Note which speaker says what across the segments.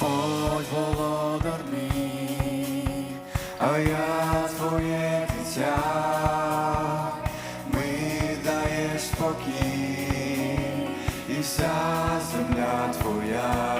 Speaker 1: Господь володар мій, а я твоє дитя, ми даєш спокій, і вся земля твоя.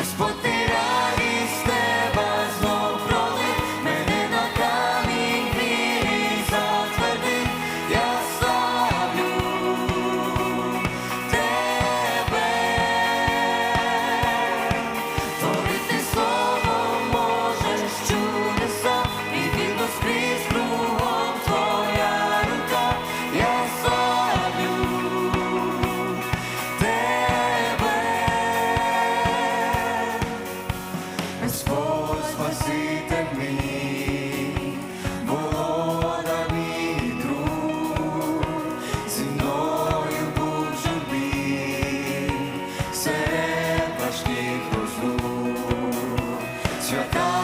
Speaker 1: Let's put this- Господь спаситель мій, мій друг, зі мною був журбі, серед важких розлук. Свята